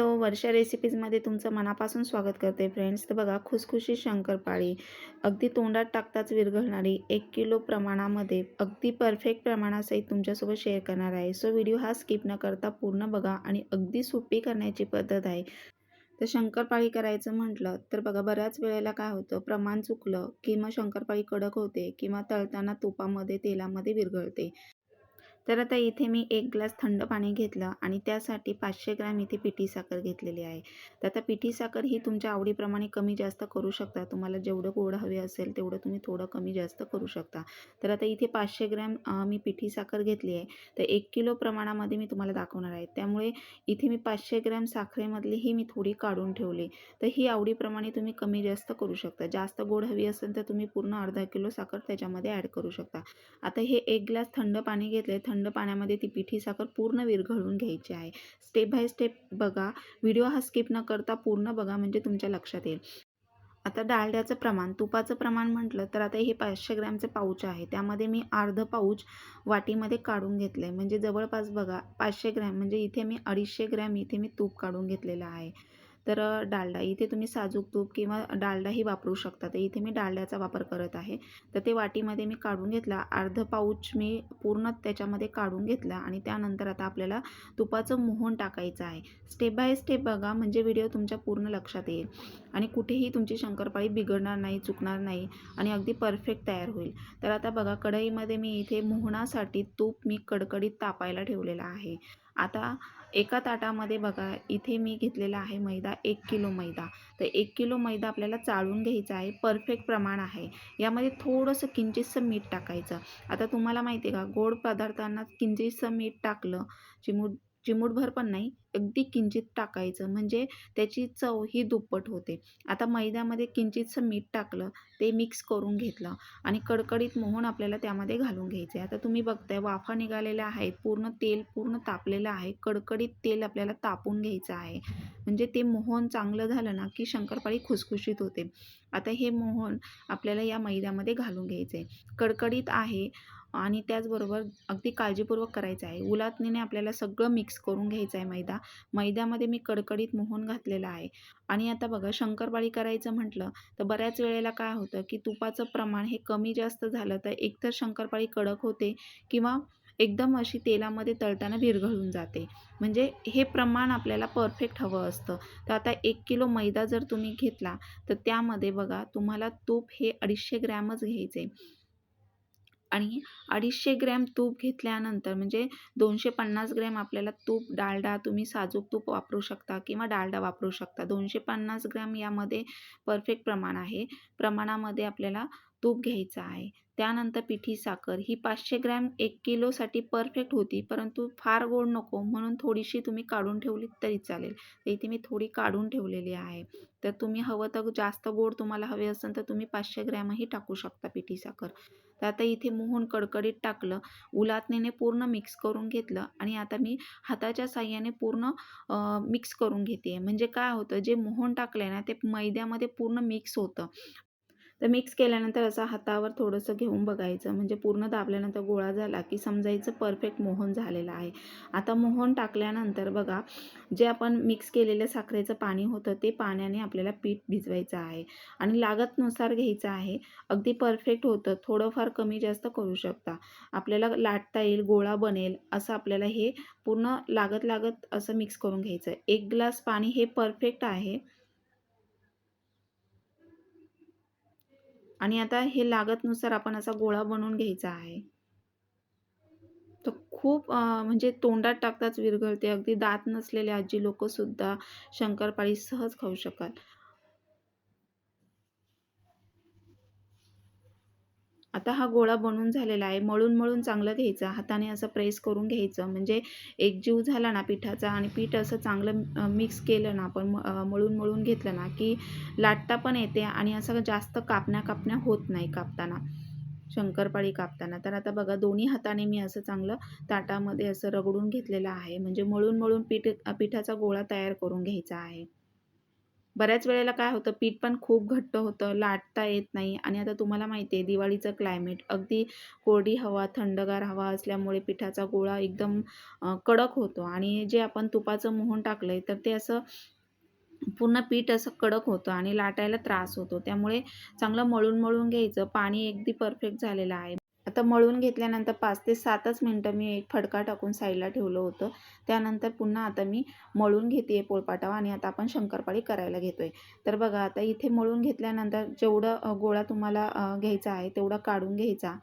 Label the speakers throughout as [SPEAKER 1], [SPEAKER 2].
[SPEAKER 1] Hello वर्षा रेसिपीजमध्ये तुमचं मनापासून स्वागत करते फ्रेंड्स. तर बघा खुसखुशी शंकरपाळी अगदी तोंडात टाकताच विरघळणारी एक किलो प्रमाणामध्ये अगदी परफेक्ट प्रमाणासहित तुमच्यासोबत शेअर करणार आहे. सो व्हिडिओ हा स्किप न करता पूर्ण बघा आणि अगदी सोपी करण्याची पद्धत आहे. तर शंकरपाळी करायचं म्हटलं तर बघा बऱ्याच वेळेला काय होतं प्रमाण चुकलं की मग शंकरपाळी कडक होते किंवा तळताना तुपामध्ये तेलामध्ये विरघळते. तर आता इथे मी एक ग्लास थंड पाणी घेतलं आणि त्यासाठी पाचशे ग्रॅम इथे पिठी साखर घेतलेली आहे. तर आता पिठी साखर ही तुमच्या आवडीप्रमाणे कमी जास्त करू शकता. तुम्हाला जेवढं गोड हवे असेल तेवढं तुम्ही थोडं कमी जास्त करू शकता. तर आता इथे पाचशे ग्रॅम मी पिठी साखर घेतली आहे. तर एक किलो प्रमाणामध्ये मी तुम्हाला दाखवणार आहे. त्यामुळे इथे मी पाचशे ग्रॅम साखरेमधली ही मी थोडी काढून ठेवली. तर ही आवडीप्रमाणे तुम्ही कमी जास्त करू शकता. जास्त गोड हवी असेल तर तुम्ही पूर्ण अर्धा किलो साखर त्याच्यामध्ये ॲड करू शकता. आता हे एक ग्लास थंड पाणी घेतले थंड थंड पाण्यामध्ये ती पिठी साखर पूर्ण विरघळून घ्यायची आहे. स्टेप बाय स्टेप बघा. व्हिडिओ हा स्किप न करता पूर्ण बघा म्हणजे तुमच्या लक्षात येईल. आता डाळड्याचं प्रमाण. तुपाचं प्रमाण म्हटलं तर आता हे पाचशे ग्रॅमचे पाऊच आहे. त्यामध्ये मी अर्ध पाऊच वाटीमध्ये काढून घेतलं. आहे म्हणजे जवळपास बघा पाचशे ग्रॅम. म्हणजे इथे मी अडीचशे ग्रॅम इथे मी तूप काढून घेतलेलं आहे. तर डालडा इथे तुम्ही साजूक तूप किंवा डालडाही वापरू शकता. तर इथे मी डालड्याचा वापर करत आहे. तर ते वाटीमध्ये मी काढून घेतला. अर्ध पाऊच मी पूर्ण त्याच्यामध्ये काढून घेतला आणि त्यानंतर आता आपल्याला तुपाचं मोहन टाकायचं आहे. स्टेप बाय स्टेप बघा म्हणजे व्हिडिओ तुमच्या पूर्ण लक्षात येईल. आणि कुठेही तुमची शंकरपाळी बिघडणार नाही चुकणार नाही आणि अगदी परफेक्ट तयार होईल. तर आता बघा कढईमध्ये मी इथे मोहनासाठी तूप मी कडकडीत तापायला ठेवलेला आहे. आता एका ताटामध्ये बघा इथे मी घेतलेला आहे मैदा एक किलो मैदा. तर एक किलो मैदा आपल्याला चाळून घ्यायचा आहे परफेक्ट प्रमाण आहे. यामध्ये थोडंसं किंचितसं मीठ टाकायचं. आता तुम्हाला माहिती आहे का गोड पदार्थांना किंचितसं मीठ टाकलं चिमूट चिमूटभर पण नाही अगदी किंचित टाकायचं. म्हणजे त्याची चव ही दुप्पट होते. आता मैद्यामध्ये किंचितसं मीठ टाकलं ते मिक्स करून घेतलं आणि कडकडीत मोहन आपल्याला त्यामध्ये घालून घ्यायचे. आता तुम्ही बघताय वाफा निघालेल्या आहेत पूर्ण तेल पूर्ण तापलेलं आहे कडकडीत तेल आपल्याला तापून घ्यायचं आहे. म्हणजे ते मोहन चांगलं झालं ना की शंकरपाळी खुसखुशीत होते. आता हे मोहन आपल्याला या मैद्यामध्ये घालून घ्यायचं आहे कडकडीत आहे आणि त्याचबरोबर अगदी काळजीपूर्वक करायचं आहे. उलातणीने आपल्याला सगळं मिक्स करून घ्यायचं आहे मैदा. मैद्यामध्ये मी कडकडीत मोहन घातलेला आहे. आणि आता बघा शंकरपाळी करायचं म्हटलं तर बऱ्याच वेळेला काय होतं की तुपाचं प्रमाण हे कमी जास्त झालं तर एकतर शंकरपाळी कडक होते किंवा एकदम अशी तेलामध्ये तळताना विरघळून जाते. म्हणजे हे प्रमाण आपल्याला परफेक्ट हवं असतं. तर आता एक किलो मैदा जर तुम्ही घेतला तर त्यामध्ये बघा तुम्हाला तूप हे अडीचशे ग्रॅमच घ्यायचे आणि अडीचशे ग्रॅम तूप घेतल्यानंतर म्हणजे दोनशे पन्नास ग्रॅम आपल्याला तूप डालडा तुम्ही साजूक तूप वापरू शकता किंवा डालडा वापरू शकता. दोनशे पन्नास ग्रॅम यामध्ये परफेक्ट प्रमाण आहे. प्रमाणामध्ये आपल्याला तूप घ्यायचं आहे. त्यानंतर पिठी साखर. ही पाचशे ग्रॅम एक किलोसाठी परफेक्ट होती परंतु फार गोड नको. म्हणून थोडीशी तुम्ही काढून ठेवली तरी चालेल. इथे मी थोडी काढून ठेवलेली आहे. तर तुम्ही हवं तर जास्त गोड तुम्हाला हवे असेल तर तुम्ही पाचशे ग्रॅमही टाकू शकता पिठी साखर. तर आता इथे मोहन कडकडीत टाकलं. उलातणीने पूर्ण मिक्स करून घेतलं आणि आता मी हाताच्या साह्याने पूर्ण मिक्स करून घेते म्हणजे काय होतं जे मोहन टाकलं आहे ना ते मैद्यामध्ये पूर्ण मिक्स होतं. तर मिक्स केल्यानंतर असं हातावर थोडंसं घेऊन बघायचं. म्हणजे पूर्ण दाबल्यानंतर गोळा झाला की समजायचं परफेक्ट मोहन झालेलं आहे. आता मोहन टाकल्यानंतर बघा जे आपण मिक्स केलेलं साखरेचं पाणी होतं ते पाण्याने आपल्याला पीठ भिजवायचं आहे. आणि लागतनुसार घ्यायचं आहे. अगदी परफेक्ट होतं. थोडंफार कमी जास्त करू शकता. आपल्याला लाटता येईल गोळा बनेल असं आपल्याला हे पूर्ण लागत लागत असं मिक्स करून घ्यायचं एक ग्लास पाणी हे परफेक्ट आहे. आणि आता हे लागतनुसार आपण असा गोळा बनवून घ्यायचा आहे. तर खूप म्हणजे तोंडात टाकताच विरघळते. अगदी दात नसलेले आजी लोकसुद्धा शंकरपाळी सहज खाऊ शकाल. आता हा गोळा बनून झालेला आहे. मळून मळून चांगलं घ्यायचं. हाताने असं प्रेस करून घ्यायचं. म्हणजे एक जीव झाला ना पिठाचा आणि पीठ असं चांगलं मिक्स केलं ना आपण मळून मळून घेतलं ना की लाटता पण येते आणि असं जास्त कापण्या कापण्या होत नाही कापताना. शंकरपाळी कापताना. तर आता बघा दोन्ही हाताने मी असं चांगलं ताटामध्ये असं रगडून घेतलेलं आहे. म्हणजे मळून मळून पीठ पिठाचा गोळा तयार करून घ्यायचा आहे. बऱ्याच वेळेला काय होतं पीठ पण खूप घट्ट होतं लाटता येत नाही आणि आता तुम्हाला माहिती आहे दिवाळीचं क्लायमेट अगदी कोरडी हवा थंडगार हवा असल्यामुळे पिठाचा गोळा एकदम कडक होतो आणि जे आपण तुपाचं मोहन टाकलं आहे तर ते असं पूर्ण पीठ असं कडक होतं आणि लाटायला त्रास होतो. त्यामुळे चांगलं मळून मळून घ्यायचं. पाणी अगदी परफेक्ट झालेलं आहे. आता मळून घेतल्यानंतर पाच ते सातच मिनटं मी एक फडका टाकून साईडला ठेवलं होतं. त्यानंतर पुन्हा आता मी मळून घेते आहे पोळपाटावा आणि आता आपण शंकरपाळी करायला घेतो आहे तर बघा आता इथे मळून घेतल्यानंतर जेवढं गोळा तुम्हाला घ्यायचा आहे तेवढा काढून घ्यायचा.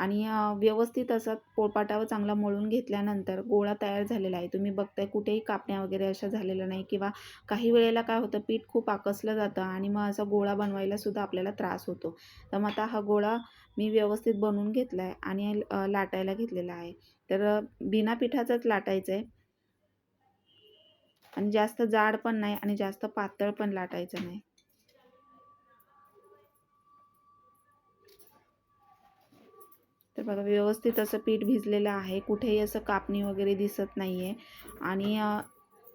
[SPEAKER 1] आणि व्यवस्थित असं पोळपाटावर चांगला मळून घेतल्यानंतर गोळा तयार झालेला आहे. तुम्ही बघताय कुठेही कापण्या वगैरे अशा झालेल्या नाही किंवा काही वेळेला काय होतं पीठ खूप आकसलं जातं आणि मग असा गोळा बनवायला सुद्धा आपल्याला त्रास होतो. तर मग आता हा गोळा मी व्यवस्थित बनवून घेतला आहे आणि लाटायला घेतलेला आहे. तर बिना पिठाचाच लाटायचं आहे आणि जास्त जाड पण नाही आणि जास्त पातळ पण लाटायचं नाही. तर बघा व्यवस्थित असं पीठ भिजलेलं आहे. कुठेही असं कापणी वगैरे दिसत नाही आहे आणि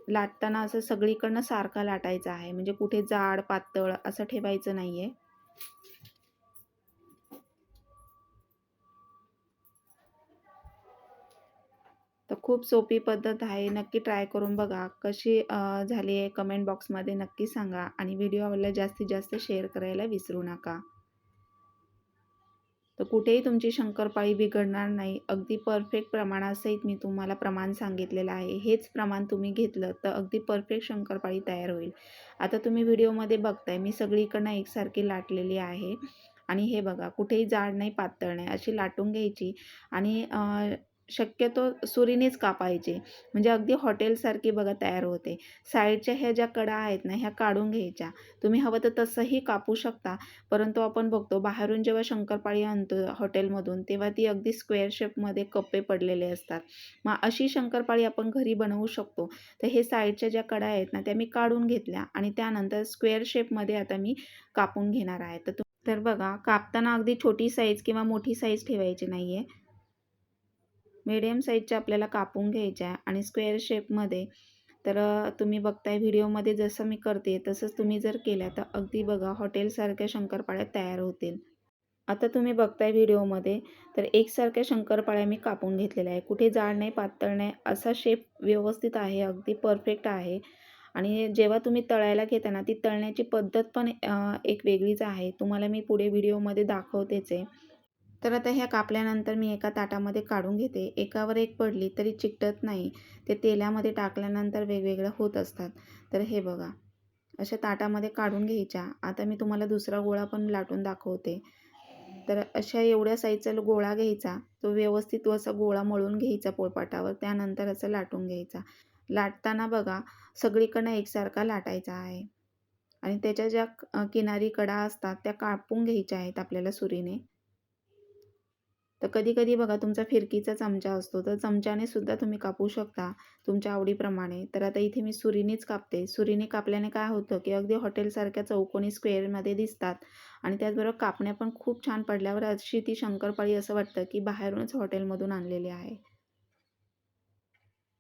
[SPEAKER 1] लाटताना असं सगळीकडनं सारखा लाटायचा आहे. म्हणजे कुठे जाड पातळ असं ठेवायचं नाही आहे तर खूप सोपी पद्धत आहे. नक्की ट्राय करून बघा. कशी झाली आहे कमेंट बॉक्समध्ये नक्की सांगा. आणि व्हिडिओ आवडला जास्तीत जास्त शेअर करायला विसरू नका. तर कुठेही तुमची शंकरपाळी बिघडणार नाही. अगदी परफेक्ट प्रमाणासहित मी तुम्हाला प्रमाण सांगितलेलं आहे. हेच प्रमाण तुम्ही घेतलं तर अगदी परफेक्ट शंकरपाळी तयार होईल. आता तुम्ही व्हिडिओमध्ये बघताय मी सगळीकडनं एकसारखी लाटलेली आहे. आणि हे बघा कुठेही जाड नाही पातळ नाही अशी लाटून घ्यायची. आणि शक्यतो सुरीनेच कापायचे. म्हणजे अगदी हॉटेलसारखी बघा तयार होते. साईडच्या ह्या ज्या कडा आहेत ना ह्या काढून घ्यायच्या. तुम्ही हवं तर तसंही कापू शकता. परंतु आपण बघतो बाहेरून जेव्हा शंकरपाळी आणतो हॉटेलमधून तेव्हा ती अगदी स्क्वेअर शेपमध्ये कप्पे पडलेले असतात. मग अशी शंकरपाळी आपण घरी बनवू शकतो. तर हे साईडच्या ज्या कडा आहेत ना त्या मी काढून घेतल्या आणि त्यानंतर स्क्वेअर शेपमध्ये आता मी कापून घेणार आहे. तर तर बघा कापताना अगदी छोटी साईज किंवा मोठी साईज ठेवायची नाही आहे मीडियम साईजच्या आपल्याला कापून घ्यायच्या आणि स्क्वेअर शेपमध्ये तर तुम्ही बघताय व्हिडिओमध्ये जसं मी करते तसंच तुम्ही जर केल्या तर अगदी बघा हॉटेलसारख्या शंकरपाळ्या तयार होतील. आता तुम्ही बघताय व्हिडिओमध्ये तर एकसारख्या शंकरपाळ्या मी कापून घेतलेल्या आहे. कुठे जाड नाही पातळ नाही असा शेप व्यवस्थित आहे अगदी परफेक्ट आहे. आणि जेव्हा तुम्ही तळायला घेता ना ती तळण्याची पद्धत पण एक वेगळीच आहे. तुम्हाला मी पुढे व्हिडिओमध्ये दाखवतेच आहे. तर आता ह्या कापल्यानंतर मी एका ताटामध्ये काढून घेते. एकावर एक पडली तरी चिकटत नाही. ते तेलामध्ये टाकल्यानंतर वेगवेगळ्या होत असतात. तर हे बघा. अशा ताटामध्ये काढून घ्यायच्या. आता मी तुम्हाला दुसरा गोळा पण लाटून दाखवते. तर अशा एवढ्या साईजचा गोळा घ्यायचा. तो व्यवस्थित असा गोळा मळून घ्यायचा पोळपाटावर. त्यानंतर असं लाटून घ्यायचा. लाटताना बघा सगळीकडनं एकसारखा लाटायचा आहे. आणि त्याच्या ज्या किनारी कडा असतात त्या कापून घ्यायच्या आहेत आपल्याला सुरीने. तर कधी कधी बघा तुमचा फिरकीचा चमचा असतो. तर चमच्याने सुद्धा तुम्ही कापू शकता तुमच्या आवडीप्रमाणे. तर आता इथे मी सुरीनेच कापते. सुरीने कापल्याने काय होतं की अगदी हॉटेलसारख्या चौकोनी स्क्वेअरमध्ये दिसतात आणि त्याचबरोबर कापण्या पण खूप छान पडल्यावर अशी ती शंकरपाळी असं वाटतं की बाहेरूनच हॉटेलमधून आणलेली आहे.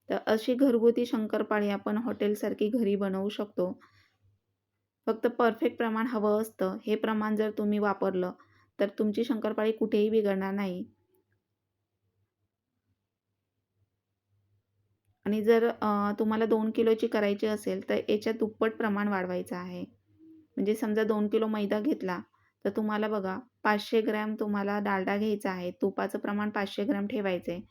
[SPEAKER 1] तर अशी घरगुती शंकरपाळी आपण हॉटेलसारखी घरी बनवू शकतो. फक्त परफेक्ट प्रमाण हवं असतं. हे प्रमाण जर तुम्ही वापरलं तर तुमची शंकरपाळी कुठेही बिघडणार नाही. आणि जर तुम्हाला दोन किलोची करायची असेल तर याच्यात दुप्पट प्रमाण वाढवायचं आहे. म्हणजे समजा दोन किलो मैदा घेतला तर तुम्हाला बघा पाचशे ग्रॅम तुम्हाला डालडा घ्यायचा आहे तुपाचं प्रमाण पाचशे ग्रॅम ठेवायचं आहे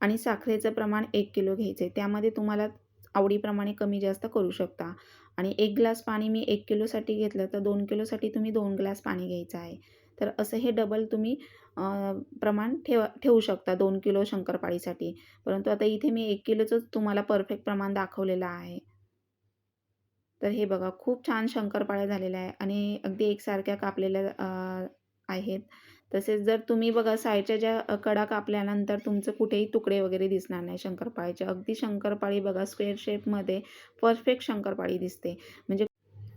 [SPEAKER 1] आणि साखरेचं प्रमाण एक किलो घ्यायचं आहे त्यामध्ये तुम्हाला आवडीप्रमाणे कमी जास्त करू शकता. आणि एक ग्लास पाणी मी एक किलोसाठी घेतलं तर दोन किलोसाठी तुम्ही दोन ग्लास पाणी घ्यायचं आहे. तर असं हे डबल तुम्ही प्रमाण ठेवा ठेवू शकता दोन किलो शंकरपाळीसाठी. परंतु आता इथे मी एक किलोचंच तुम्हाला परफेक्ट प्रमाण दाखवलेलं आहे. तर हे बघा खूप छान शंकरपाळ्या झालेल्या आहे आणि अगदी एकसारख्या कापलेल्या आहेत. तसेच जर तुम्ही बघा साईडच्या ज्या कडा कापल्यानंतर तुमचं कुठेही तुकडे वगैरे दिसणार नाही शंकरपाळीचे. अगदी शंकरपाळी बघा स्क्वेअर शेपमध्ये परफेक्ट शंकरपाळी दिसते. म्हणजे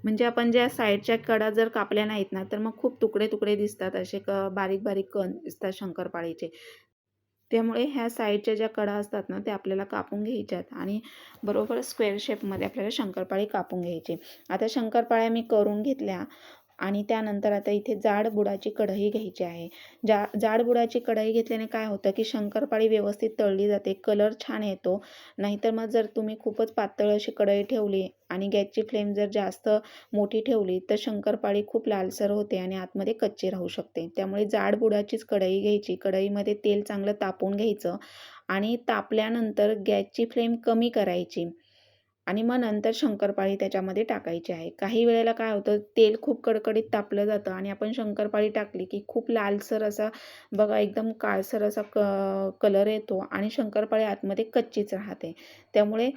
[SPEAKER 1] म्हणजे आपण ज्या साईडच्या कडा जर कापल्या नाहीत ना तर मग खूप तुकडे तुकडे दिसतात असे क बारीक बारीक कण दिसतात शंकरपाळीचे. त्यामुळे ह्या साईडच्या ज्या कडा असतात ना त्या आपल्याला कापून घ्यायच्यात आणि बरोबर स्क्वेअर शेपमध्ये आपल्याला शंकरपाळी कापून घ्यायची. आता शंकरपाळ्या मी करून घेतल्या आणि त्यानंतर आता इथे जाड बुडाची कढई घ्यायची आहे. जा जाडबुडाची कढई घेतल्याने काय होतं की शंकरपाळी व्यवस्थित तळली जाते कलर छान येतो. नाहीतर मग जर तुम्ही खूपच पातळ अशी कढई ठेवली आणि गॅसची फ्लेम जर जास्त मोठी ठेवली तर शंकरपाळी खूप लालसर होते आणि आतमध्ये कच्ची राहू शकते. त्यामुळे जाडबुडाचीच कढई घ्यायची. कढईमध्ये तेल चांगलं तापून घ्यायचं आणि तापल्यानंतर गॅसची फ्लेम कमी करायची. आणि मग नंतर शंकरपाळी त्याच्यामध्ये टाकायची आहे. काही वेळेला काय होतं तेल खूप कडकडीत तापलं जातं आणि आपण शंकरपाळी टाकली की खूप लालसर असा बघा एकदम काळसर असा क कलर येतो आणि शंकरपाळी आतमध्ये कच्चीच राहते. त्यामुळे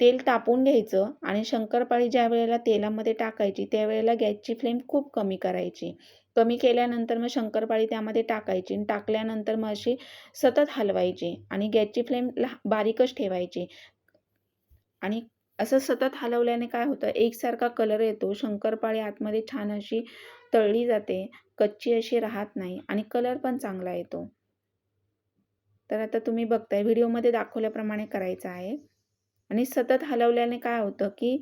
[SPEAKER 1] तेल तापून घ्यायचं आणि शंकरपाळी ज्या वेळेला तेलामध्ये टाकायची त्यावेळेला गॅसची फ्लेम खूप कमी करायची. कमी केल्यानंतर मग शंकरपाळी त्यामध्ये टाकायची आणि टाकल्यानंतर मग अशी सतत हलवायची आणि गॅसची फ्लेम लहा बारीकच ठेवायची. आणि असं सतत हलवल्याने काय होतं? एकसारखा कलर येतो. शंकरपाळी आतमध्ये छान अशी तळली जाते. कच्ची अशी राहत नाही आणि कलर पण चांगला येतो. तर आता तुम्ही बघताय व्हिडिओमध्ये दाखवल्याप्रमाणे करायचं आहे. आणि सतत हलवल्याने काय होतं की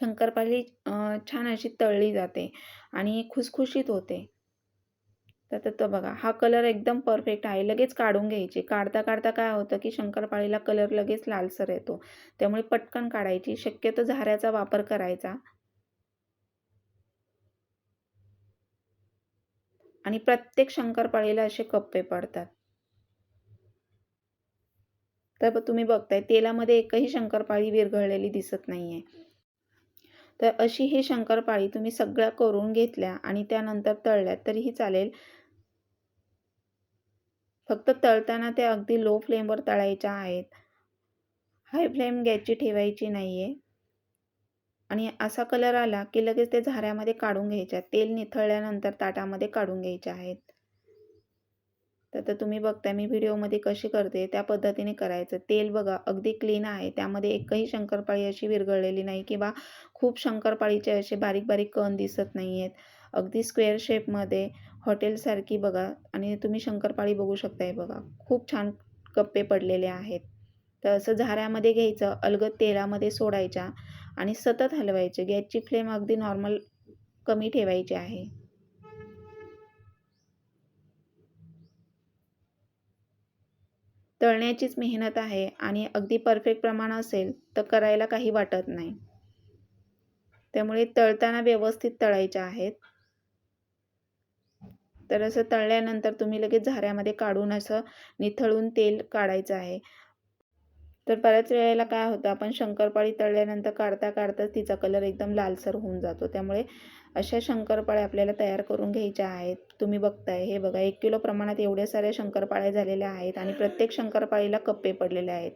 [SPEAKER 1] शंकरपाळी छान अशी तळली जाते आणि खुसखुशीत होते. तर तो बघा हा कलर एकदम परफेक्ट आहे. लगेच काढून घ्यायची. काढता काढता काय होतं की शंकरपाळीला कलर लगेच लालसर येतो. त्यामुळे पटकन काढायची. शक्यतो झाऱ्याचा वापर करायचा. आणि प्रत्येक शंकरपाळीला असे कप्पे पडतात. तर तुम्ही बघताय तेलामध्ये एकही शंकरपाळी विरघळलेली दिसत नाहीये. तर अशी ही शंकरपाळी तुम्ही सगळ्या करून घेतल्या आणि त्यानंतर तळल्या तरीही चालेल. फक्त तळताना ते अगदी लो फ्लेमवर तळायच्या आहेत. हाय फ्लेम गॅसची ठेवायची नाही आहे आणि असा कलर आला की लगेच ते झाऱ्यामध्ये काढून घ्यायच्या. तेल निथळल्यानंतर ताटामध्ये काढून घ्यायचे आहेत. तर तुम्ही बघताय मी व्हिडिओमध्ये कशी करते त्या पद्धतीने करायचं. तेल बघा अगदी क्लीन आहे. त्यामध्ये एकही शंकरपाळी अशी विरघळलेली नाही किंवा खूप शंकरपाळीचे असे बारीक बारीक कण दिसत नाही आहेत अगदी स्क्वेअर शेपमध्ये हॉटेलसारखी बघा आणि तुम्ही शंकरपाळी बघू शकताय बघा. खूप छान कप्पे पडलेले आहेत. तर असं झाऱ्यामध्ये घ्यायचं अलगद तेलामध्ये सोडायच्या आणि सतत हलवायचे. गॅसची फ्लेम अगदी नॉर्मल कमी ठेवायची आहे. तळण्याचीच मेहनत आहे आणि अगदी परफेक्ट प्रमाण असेल तर करायला काही वाटत नाही. त्यामुळे तळताना व्यवस्थित तळायच्या आहेत. तर असं तळल्यानंतर तुम्ही लगेच झाऱ्यामध्ये काढून असं निथळून तेल काढायचं आहे. तर बऱ्याच वेळेला काय होतं आपण शंकरपाळी तळल्यानंतर काढता काढताच तिचा कलर एकदम लालसर होऊन जातो. त्यामुळे अशा शंकरपाळ्या आपल्याला तयार करून घ्यायच्या आहेत. तुम्ही बघताय हे बघा एक किलो प्रमाणात एवढ्या साऱ्या शंकरपाळ्या झालेल्या आहेत आणि प्रत्येक शंकरपाळीला कप्पे पडलेले आहेत.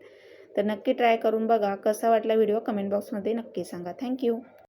[SPEAKER 1] तर नक्की ट्राय करून बघा. कसा वाटला व्हिडिओ कमेंट बॉक्समध्ये नक्की सांगा. थँक्यू